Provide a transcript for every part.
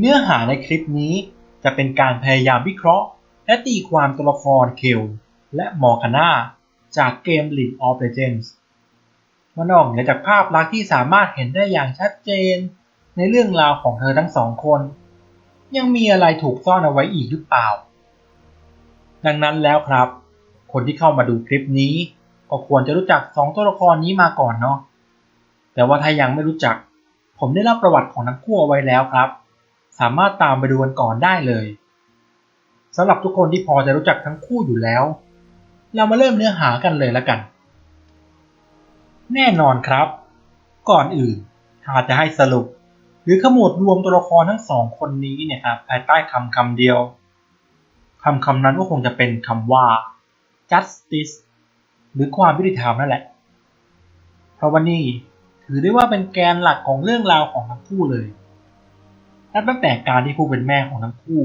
เนื้อหาในคลิปนี้จะเป็นการพยายามวิเคราะห์ และตีความตัวละครเคลและมอร์คาน่าจากเกม League of Legends มันออกเหนือจากภาพลักษณ์ที่สามารถเห็นได้อย่างชัดเจน ในเรื่องราวของเธอทั้งสองคน ยังมีอะไรถูกซ่อนเอาไว้อีกหรือเปล่า ดังนั้นแล้วครับ คนที่เข้ามาดูคลิปนี้ ก็ควรจะรู้จักสองตัวละครนี้มาก่อนเนาะแต่ว่าถ้ายังไม่รู้จัก ผมได้เล่าประวัติของทั้งคู่เอาไว้แล้วครับ สามารถตามไปดูกันก่อนได้เลยสำหรับทุกคนที่พอจะรู้จักทั้งคู่อยู่แล้ว เรามาเริ่มเนื้อหากันเลยละกัน แน่นอนครับ ก่อนอื่นถ้าจะให้สรุป หรือขมวดรวมตัวละครทั้งสองคนนี้เนี่ยครับภายใต้คำคำเดียวคำคำนั้นก็คงจะเป็นคำว่า justice หรือความยุติธรรมนั่นแหละ เพราะว่านี่ถือได้ว่าเป็นแกนหลักของเรื่องราวของทั้งคู่เลย นับตั้งแต่การที่ผู้เป็นแม่ของทั้งคู่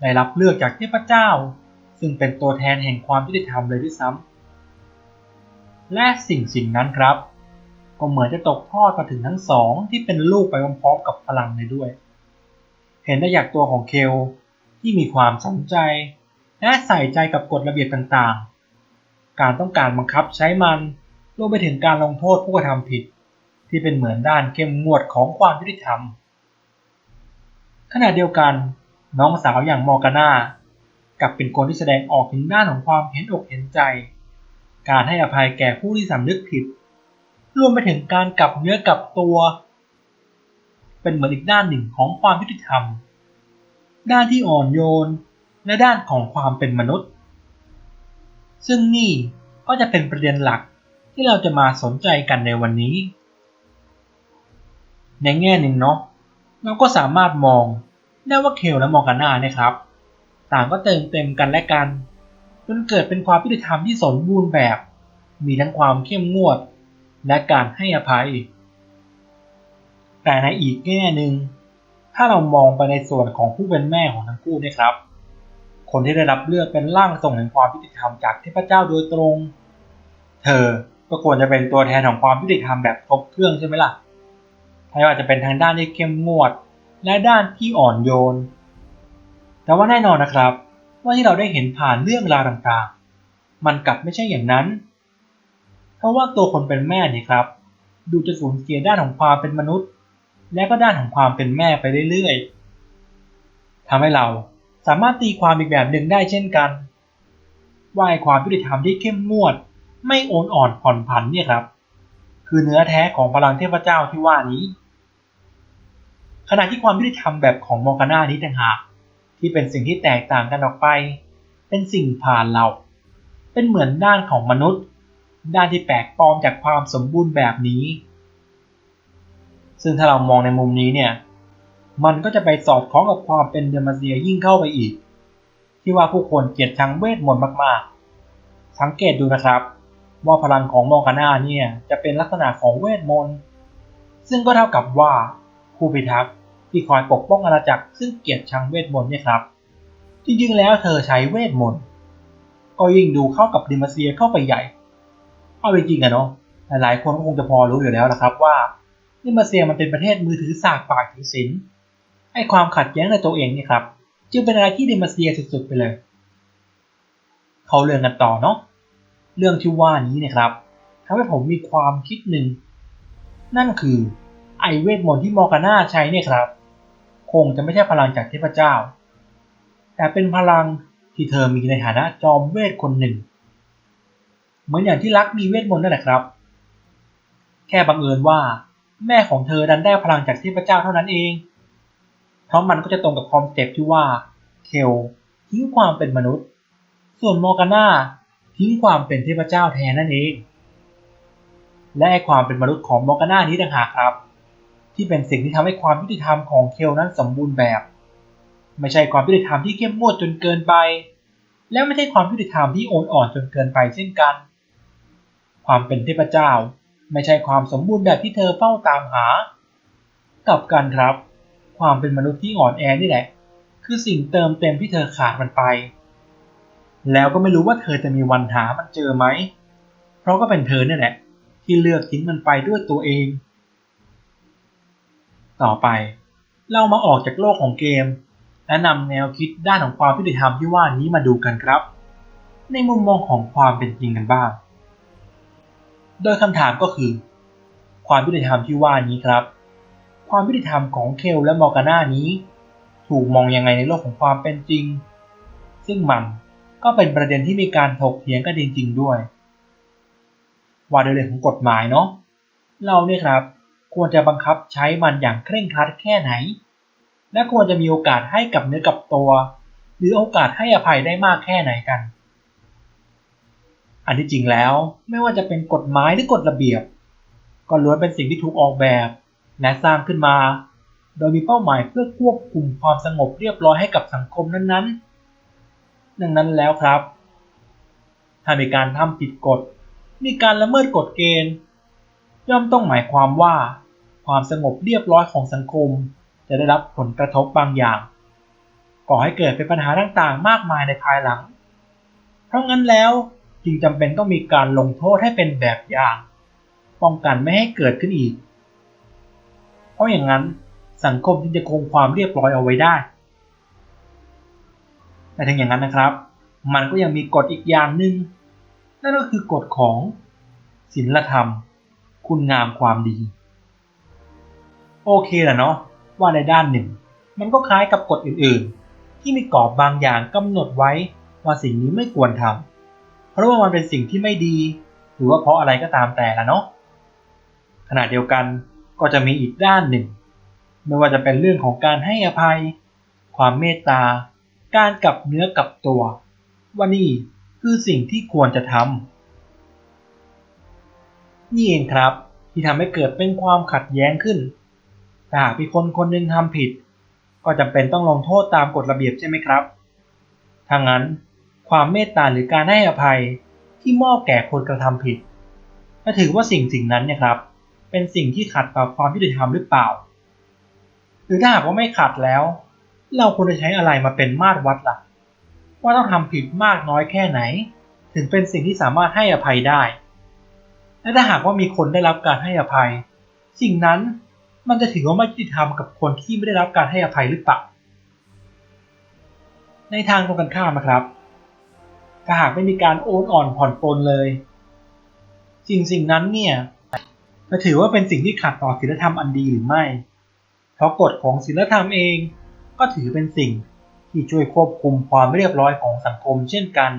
ได้รับเลือกจากเทพเจ้า ซึ่งเป็นตัวแทนแห่งความยุติธรรมเลยด้วยซ้ำและสิ่งสิ่งนั้นครับ ก็เหมือนจะตกทอดมาถึงทั้งสองที่เป็นลูกไปพร้อมๆกับพลังเลยด้วย เห็นได้จากตัวของเคลที่มีความสนใจ และใส่ใจกับกฎระเบียบต่างๆ การต้องการบังคับใช้มันรวมไปถึงการลงโทษผู้กระทำผิด ที่เป็นเหมือนด้านเข้มงวดของความยุติธรรม ขณะเดียวกัน น้องสาวอย่างมอร์กาน่ากับเป็นคนที่แสดงออกถึงด้านของความเห็นอกเห็นใจ การให้อภัยแก่ผู้ที่สำนึกผิด รวมไปถึงการกลับเนื้อกลับตัว เป็นเหมือนอีกด้านหนึ่งของความยุติธรรม ด้านที่อ่อนโยน และด้านของความเป็นมนุษย์ ซึ่งนี่ก็จะเป็นประเด็นหลักที่เราจะมาสนใจกันในวันนี้ ในแง่หนึ่งเนาะ เราก็สามารถมองได้ว่าเคลและมอร์กาน่าเนี่ยครับ ต่างก็เติมเต็มกันและกัน จนเกิดเป็นความยุติธรรมที่สมบูรณ์แบบ มีทั้งความเข้มงวด และการให้อภัย แต่ในอีกแง่หนึ่งถ้าเรามองไปในส่วนของผู้เป็นแม่ของทั้งคู่นะครับ คนที่ได้รับเลือกเป็นร่างทรงแห่งความยุติธรรมจากเทพเจ้าโดยตรง เธอก็ควรจะเป็นตัวแทนของความยุติธรรมแบบครบเครื่องใช่ไหมล่ะ ไม่ว่าจะเป็นทางด้านที่เข้มงวด และด้านที่อ่อนโยน แต่ว่าแน่นอนนะครับ ว่าที่เราได้เห็นผ่านเรื่องราวต่างๆ มันกลับไม่ใช่อย่างนั้น เพราะว่าตัวคนเป็นแม่นี่ครับ ดูจะสูญเสียด้านของความเป็นมนุษย์ และก็ด้านของความเป็นแม่ไปเรื่อยๆทำให้เราสามารถตีความอีกแบบหนึ่งได้เช่นกัน ว่าความยุติธรรมที่เข้มงวด ไม่โอนอ่อนผ่อนผันเนี่ยครับ คือเนื้อแท้ของพลังเทพเจ้าที่ว่านี้ ขณะที่ความยุติธรรมแบบของมอร์กาน่านี้ต่างหากที่เป็นสิ่งที่แตกต่างกันออกไป เป็นสิ่งผ่านเรา เป็นเหมือนด้านของมนุษย์ ด้านที่แปลกปลอมจากความสมบูรณ์แบบนี้ ซึ่งถ้าเรามองในมุมนี้เนี่ย มันก็จะไปสอดคล้องกับความเป็นเดมาเซียยิ่งเข้าไปอีก ที่ว่าผู้คนเกลียดชังเวทมนต์มากๆ สังเกตดูนะครับว่าพลังของมอกาน่าเนี่ยจะเป็นลักษณะของเวทมนต์ ซึ่งก็เท่ากับว่าผู้พิทักษ์ ที่คอยปกป้องอาณาจักรซึ่งเกียดชังเวทมนต์เนี่ยครับ จริงๆแล้วเธอใช้เวทมนต์ก็ยิ่งดูเข้ากับดิมาเซียเข้าไปใหญ่ เอาจริงๆอะเนาะหลายๆคนก็คงจะพอรู้อยู่แล้วนะครับว่าดิมาเซียมันเป็นประเทศมือถือสากปากถือศีลไอ้ความขัดแย้งในตัวเองเนี่ยครับจึงเป็นอะไรที่ดิมาเซียสุดๆไปเลย เขาเรื่องกันต่อเนาะเรื่องที่ว่านี้นะครับทำให้ผมมีความคิดหนึ่ง นั่นคือไอเวทมนต์ที่มอร์กาน่าใช้เนี่ยครับ คงจะไม่ใช่พลังจากเทพเจ้า แต่เป็นพลังที่เธอมีในฐานะจอมเวทคนหนึ่ง เหมือนอย่างที่รักมีเวทมนต์นั่นแหละครับ แค่บังเอิญว่าแม่ของเธอดันได้พลังจากเทพเจ้าเท่านั้นเอง เพราะมันก็จะตรงกับคอนเซปต์ที่ว่าเคลทิ้งความเป็นมนุษย์ ส่วนมอร์กาน่าทิ้งความเป็นเทพเจ้าแทนนั่นเอง และความเป็นมนุษย์ของมอร์กาน่านี้ต่างหากครับ ที่เป็นสิ่งที่ทำให้ความยุติธรรมของเคลนั้นสมบูรณ์แบบ ไม่ใช่ความยุติธรรมที่เข้มงวดจนเกินไป และไม่ใช่ความยุติธรรมที่โอนอ่อนจนเกินไปเช่นกัน ความเป็นเทพเจ้า ไม่ใช่ความสมบูรณ์แบบที่เธอเฝ้าตามหากับกันครับ ความเป็นมนุษย์ที่อ่อนแอนี่แหละ คือสิ่งเติมเต็มที่เธอขาดมันไป แล้วก็ไม่รู้ว่าเธอจะมีวันหามันเจอไหม เพราะก็เป็นเธอเนี่ยแหละ ที่เลือกทิ้งมันไปด้วยตัวเอง ต่อไป เรามาออกจากโลกของเกม และนำแนวคิดด้านของความยุติธรรมที่ว่านี้มาดูกันครับ ในมุมมองของความเป็นจริงกันบ้าง โดยคำถามก็คือ ความยุติธรรมที่ว่านี้ครับ ความยุติธรรมของเคลและมอร์กาน่านี้ ถูกมองยังไงในโลกของความเป็นจริง ซึ่งมันก็เป็นประเด็นที่มีการถกเถียงกันจริง ๆ ด้วย ว่าโดยเรื่องของกฎหมายเนาะเราเนี่ยครับ ควรจะบังคับใช้มันอย่างเคร่งครัดแค่ไหน และควรจะมีโอกาสให้กับเนื้อกับตัว หรือโอกาสให้อภัยได้มากแค่ไหนกัน อันที่จริงแล้วไม่ว่าจะเป็นกฎหมายหรือกฎระเบียบ ก็ล้วนเป็นสิ่งที่ถูกออกแบบ และสร้างขึ้นมา โดยมีเป้าหมายเพื่อควบคุมความสงบเรียบร้อยให้กับสังคมนั้นๆ ดังนั้นแล้วครับ ถ้ามีการทำผิดกฎ มีการละเมิดกฎเกณฑ์ ย่อมต้องหมายความว่า ความสงบเรียบร้อยของสังคม จะได้รับผลกระทบบางอย่าง ก่อให้เกิดเป็นปัญหาต่างๆ มากมายในภายหลัง เพราะงั้นแล้วจึงจำเป็นต้องมีการลงโทษให้เป็นแบบอย่าง ป้องกันไม่ให้เกิดขึ้นอีก เพราะอย่างนั้นสังคมจึงจะคงความเรียบร้อยเอาไว้ได้ แต่ถึงอย่างนั้นนะครับ มันก็ยังมีกฎอีกอย่างหนึ่งนั่นก็คือกฎของศีลธรรม คุณงามความดี โอเคแหละเนาะว่าในด้านหนึ่ง มันก็คล้ายกับกฎอื่นๆ ที่มีกรอบบางอย่างกำหนดไว้ว่าสิ่งนี้ไม่ควรทำเพราะว่ามันเป็นสิ่งที่ไม่ดี หรือว่าเพราะอะไรก็ตามแต่ละเนาะขณะเดียวกันก็จะมีอีกด้านหนึ่ง ไม่ว่าจะเป็นเรื่องของการให้อภัย ความเมตตา การกลับเนื้อกลับตัว ว่านี่คือสิ่งที่ควรจะทำ นี่เองครับ ที่ทำให้เกิดเป็นความขัดแย้งขึ้นถ้าหากมีคนคนหนึ่งทำผิด ก็จำเป็นต้องลงโทษตามกฎระเบียบใช่ไหมครับถ้างั้น ความเมตตาหรือการให้อภัยที่มอบแก่คนกระทำผิดถ้าถือว่าสิ่งสิ่งนั้นเนี่ยครับ เป็นสิ่งที่ขัดต่อความยุติธรรมหรือเปล่า หรือถ้าหากว่าไม่ขัดแล้ว เราควรจะใช้อะไรมาเป็นมาตรวัดล่ะ ว่าต้องทำผิดมากน้อยแค่ไหน ถึงเป็นสิ่งที่สามารถให้อภัยได้ และถ้าหากว่ามีคนได้รับการให้อภัย สิ่งนั้นมันจะถือว่าไม่ยุติธรรมกับคนที่ไม่ได้รับการให้อภัยหรือเปล่า ในทางตรงกันข้ามนะครับ ถ้าหากไม่มีการโอนอ่อนผ่อนปลนเลย สิ่งสิ่งนั้นเนี่ยจะถือว่าเป็นสิ่งที่ขัดต่อศีลธรรมอันดีหรือไม่ เพราะกฎของศีลธรรมเองก็ถือเป็นสิ่งที่ช่วยควบคุมความเรียบร้อยของสังคมเช่นกัน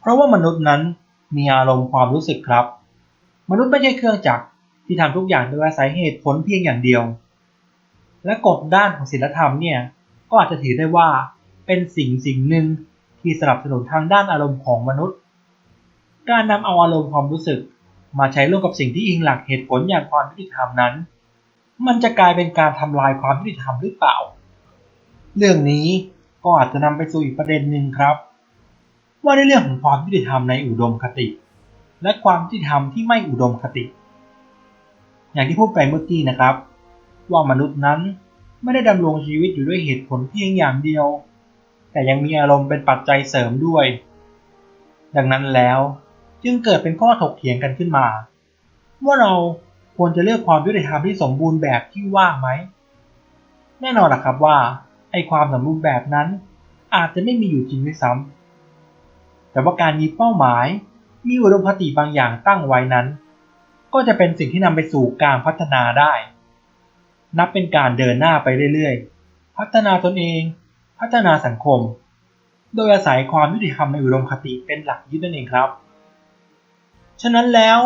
เพราะว่ามนุษย์นั้น มีอารมณ์ความรู้สึกครับ มนุษย์ไม่ใช่เครื่องจักรที่ทำทุกอย่างโดยอาศัยเหตุผลเพียงอย่างเดียว และกฎด้านของศีลธรรมเนี่ยก็อาจจะถือได้ว่าเป็นสิ่งสิ่งหนึ่งที่สนับสนุนทางด้านอารมณ์ของมนุษย์ การนำเอาอารมณ์ความรู้สึกมาใช้ร่วมกับสิ่งที่อิงหลักเหตุผลอย่างความยุติธรรมนั้น มันจะกลายเป็นการทำลายความยุติธรรมหรือเปล่า เรื่องนี้ก็อาจจะนำไปสู่อีกประเด็นหนึ่งครับ ว่าในเรื่องของความยุติธรรมในอุดมคติ และความยุติธรรมที่ไม่อุดมคติ อย่างที่พูดไปเมื่อกี้นะครับ ว่ามนุษย์นั้นไม่ได้ดำรงชีวิตอยู่ด้วยเหตุผลเพียงอย่างเดียว แต่ยังมีอารมณ์เป็นปัจจัยเสริมด้วย ดังนั้นแล้วจึงเกิดเป็นข้อถกเถียงกันขึ้นมา ว่าเราควรจะเลือกความยุติธรรมที่สมบูรณ์แบบที่ว่าไหม แน่นอนล่ะครับว่าไอความสมบูรณ์แบบนั้นอาจจะไม่มีอยู่จริงด้วยซ้ำ แต่ว่าการมีเป้าหมาย มีอุดมคติบางอย่างตั้งไว้นั้น ก็จะเป็นสิ่งที่นำไปสู่การพัฒนาได้ นับเป็นการเดินหน้าไปเรื่อยๆ พัฒนาตนเอง พัฒนาสังคม โดยอาศัยความยุติธรรมในอุดมคติเป็นหลักยึดนั่นเองครับ ฉะนั้นแล้ว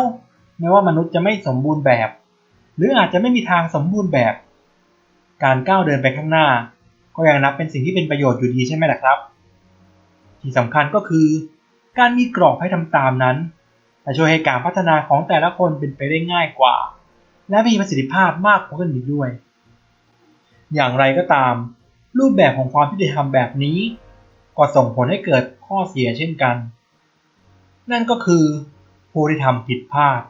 แม้ว่ามนุษย์จะไม่สมบูรณ์แบบ หรืออาจจะไม่มีทางสมบูรณ์แบบ การก้าวเดินไปข้างหน้า ก็ยังนับเป็นสิ่งที่เป็นประโยชน์อยู่ดีใช่ไหมล่ะครับ ที่สำคัญก็คือ การมีกรอบให้ทำตามนั้นจะช่วยให้การพัฒนาของแต่ละคนเป็นไปได้ง่ายกว่า และมีประสิทธิภาพมากกว่ากันอีกด้วย อย่างไรก็ตาม รูปแบบของความยุติธรรมแบบนี้ ก็ส่งผลให้เกิดข้อเสียเช่นกัน นั่นก็คือผู้ที่ทำผิดพลาด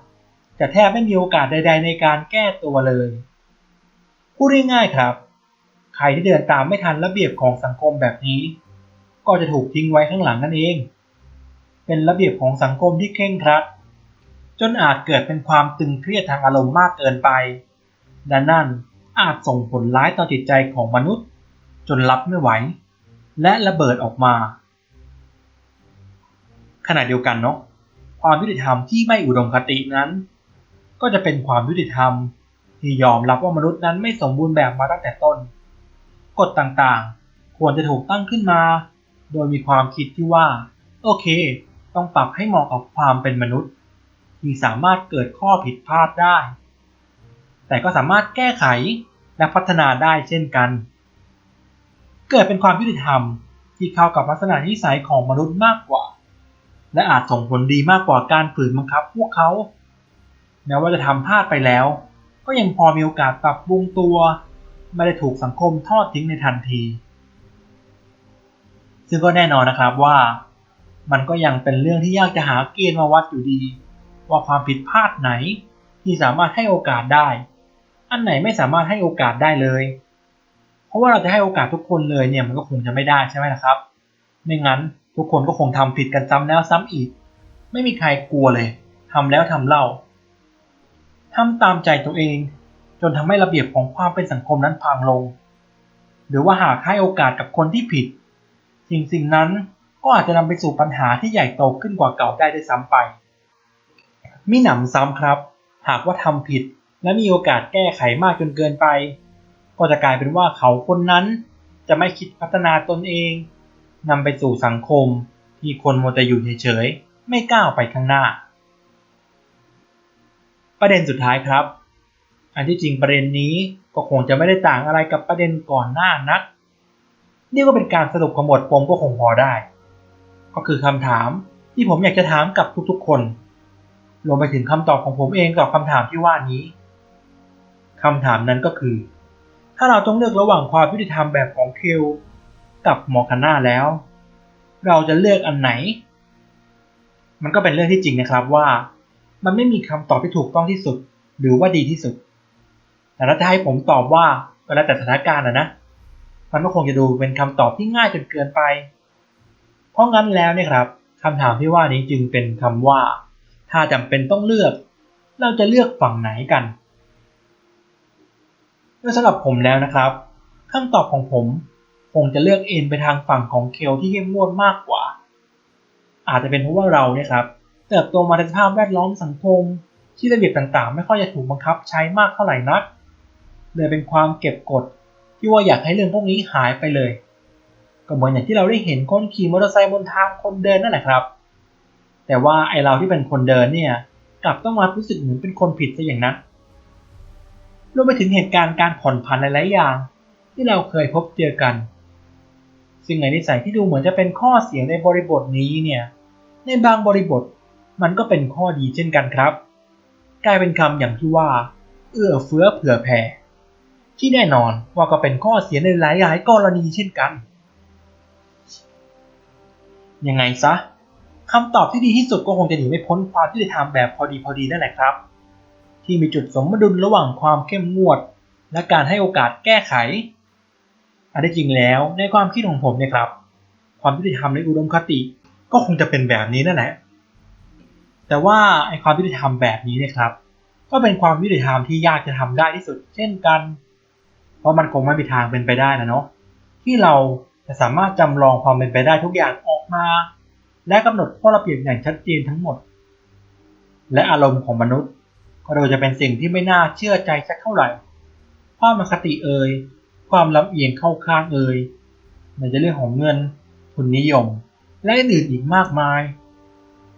จะแทบไม่มีโอกาสใด ๆ ในการแก้ตัวเลยพูดง่ายๆครับ ใครที่เดินตามไม่ทันระเบียบของสังคมแบบนี้ ก็จะถูกทิ้งไว้ข้างหลังนั่นเอง เป็นระเบียบของสังคมที่เคร่งครัด จนอาจเกิดเป็นความตึงเครียดทางอารมณ์มากเกินไปและนั่นอาจส่งผลร้ายต่อจิตใจของมนุษย์ จนรับไม่ไหว และระเบิดออกมา ขณะเดียวกันเนาะความยุติธรรมที่ไม่อุดมคตินั้น ก็จะเป็นความยุติธรรมที่ยอมรับว่ามนุษย์นั้นไม่สมบูรณ์แบบมาตั้งแต่ต้น กฎต่างๆ ควรจะถูกตั้งขึ้นมา โดยมีความคิดที่ว่า โอเค ต้องปรับให้เหมาะกับความเป็นมนุษย์ที่สามารถเกิดข้อผิดพลาดได้ แต่ก็สามารถแก้ไขและพัฒนาได้เช่นกัน เกิดเป็นความยุติธรรมที่เข้ากับลักษณะนิสัยของมนุษย์มากกว่า และอาจส่งผลดีมากกว่าการฝืนบังคับพวกเขาแม้ว่าจะทำพลาดไปแล้ว ก็ยังพอมีโอกาสปรับปรุงตัว ไม่ได้ถูกสังคมทอดทิ้งในทันที ซึ่งก็แน่นอนนะครับว่า มันก็ยังเป็นเรื่องที่ยากจะหาเกณฑ์มาวัดอยู่ดี ว่าความผิดพลาดไหนที่สามารถให้โอกาสได้ อันไหนไม่สามารถให้โอกาสได้เลย เพราะว่าเราจะให้โอกาสทุกคนเลยเนี่ยมันก็คงจะไม่ได้ใช่ไหมนะครับ ไม่งั้นทุกคนก็คงทำผิดกันซ้ำแล้วซ้ำอีก ไม่มีใครกลัวเลยทำแล้วทำเล่าทำตามใจตัวเอง จนทำให้ระเบียบของความเป็นสังคมนั้นพังลง หรือว่าหากให้โอกาสกับคนที่ผิด สิ่งสิ่งนั้น ก็อาจจะนำไปสู่ปัญหาที่ใหญ่โตขึ้นกว่าเก่าได้ด้วยซ้ำไปมิหนำซ้ำครับ หากว่าทำผิดและมีโอกาสแก้ไขมากจนเกินไป ก็จะกลายเป็นว่าเขาคนนั้น จะไม่คิดพัฒนาตนเองนำไปสู่สังคมที่คนมัวแต่อยู่เฉยๆไม่ก้าวไปข้างหน้า ประเด็นสุดท้ายครับ อันที่จริงประเด็นนี้ก็คงจะไม่ได้ต่างอะไรกับประเด็นก่อนหน้านัก นี่ก็เป็นการสรุปขมวดปมก็คงพอได้ ก็คือคำถามที่ผมอยากจะถามกับทุกๆ คนรวมไปถึงคำตอบของผมเองกับคำถามที่ว่านี้คำถามนั้นก็คือ ถ้าเราต้องเลือกระหว่างความยุติธรรมแบบของคิวกับมอคาน่าแล้ว เราจะเลือกอันไหน มันก็เป็นเรื่องที่จริงนะครับว่า มันไม่มีคำตอบที่ถูกต้องที่สุด หรือว่าดีที่สุด แต่ถ้าให้ผมตอบว่าก็แล้วแต่สถานการณ์นะนะมันก็คงจะดูเป็นคำตอบที่ง่ายจนเกินไป เพราะงั้นแล้วเนี่ยครับคำถามที่ว่านี้จึงเป็นคำว่า ถ้าจำเป็นต้องเลือก เราจะเลือกฝั่งไหนกันโดยสำหรับผมแล้วนะครับคำตอบของผมคงจะเลือกเอ็นไปทางฝั่งของเคลที่เข้มงวดมากกว่า อาจจะเป็นเพราะว่าเราเนี่ยครับเติบโตมาในสภาพแวดล้อมสังคม ที่ระเบียบต่างๆ ไม่ค่อยจะถูกบังคับใช้มากเท่าไหร่นักเลยเป็นความเก็บกดที่ว่าอยากให้เรื่องพวกนี้หายไปเลย ก็เหมือนอย่างที่เราได้เห็นคนขี่มอเตอร์ไซค์บนทางคนเดินนั่นแหละครับ แต่ว่าไอเราที่เป็นคนเดินเนี่ยกลับต้องมารู้สึกเหมือนเป็นคนผิดซะอย่างนั้นรวมไปถึงเหตุการณ์การผ่อนผันหลายๆอย่าง ที่เราเคยพบเจอกัน ซึ่งในนิสัยที่ดูเหมือนจะเป็นข้อเสียในบริบทนี้เนี่ยในบางบริบทมันก็เป็นข้อดีเช่นกันครับ กลายเป็นคำอย่างที่ว่า เอื้อเฟื้อเผื่อแผ่ที่แน่นอนว่าก็เป็นข้อเสียในหลายๆกรณีเช่นกัน ยังไงซะคำตอบที่ดีที่สุดก็คงจะหนีไม่พ้นความที่จะทำแบบพอดีพอดีนั่นแหละครับ ที่มีจุดสมดุลระหว่างความเข้มงวด และการให้โอกาสแก้ไข อันที่จริงแล้วในความคิดของผมเนี่ยครับ ความยุติธรรมในอุดมคติก็คงจะเป็นแบบนี้นั่นแหละ แต่ว่าไอความยุติธรรมแบบนี้เนี่ยครับ ก็เป็นความยุติธรรมที่ยากจะทำได้ที่สุด เช่นกัน เพราะมันคงไม่มีทางเป็นไปได้นะเนาะที่เรา จะสามารถจำลองความเป็นไปได้ทุกอย่างออกมา และกำหนดข้อระเบียบอย่างชัดเจนทั้งหมด และอารมณ์ของมนุษย์ ก็โดยจะเป็นสิ่งที่ไม่น่าเชื่อใจสักเท่าไหร่ความอคติเอ่ยความลำเอียงเข้าข้างเอ่ยในจะเรื่องของเงินทุนนิยม และอื่นอีกมากมาย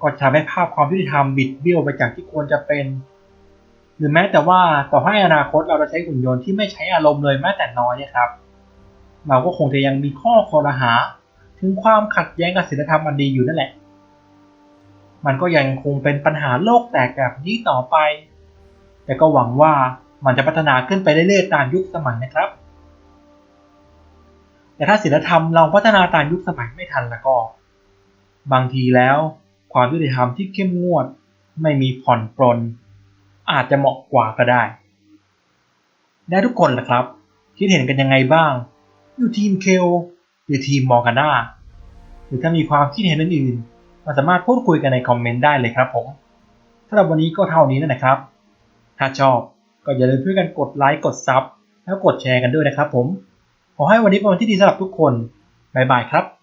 ก็ทำให้ภาพความยุติธรรมบิดเบี้ยวไปจากที่ควรจะเป็น หรือแม้แต่ว่าต่อให้อนาคตเราจะใช้หุ่นยนต์ที่ไม่ใช้อารมณ์เลยแม้แต่น้อยนะครับ เราก็คงจะยังมีข้อคอรหา ถึงความขัดแย้งกับศีลธรรมอันดีอยู่นั่นแหละ มันก็ยังคงเป็นปัญหาโลกแตกแบบนี้ต่อไป แต่ก็หวังว่ามันจะพัฒนาขึ้นไปเรื่อยๆตามยุคสมัยนะครับ แต่ถ้าศีลธรรมเราพัฒนาตามยุคสมัยไม่ทันแล้วก็ บางทีแล้วความยุติธรรมที่เข้มงวด ไม่มีผ่อนปลน อาจจะเหมาะกว่าก็ได้และทุกคนล่ะครับ คิดเห็นกันยังไงบ้าง อยู่ทีมเคลหรือทีมมอร์กาน่าหรือถ้ามีความคิดเห็นอื่นๆมาสามารถพูดคุยกันในคอมเมนต์ได้เลยครับผมสำหรับวันนี้ก็เท่านี้นั่นะครับ ถ้าชอบก็อย่าลืมช่วยกันกดไลค์กดซับแล้วกดแชร์กันด้วยนะครับผม ขอให้วันนี้เป็นวันที่ดีสำหรับทุกคน บ๊ายบายครับ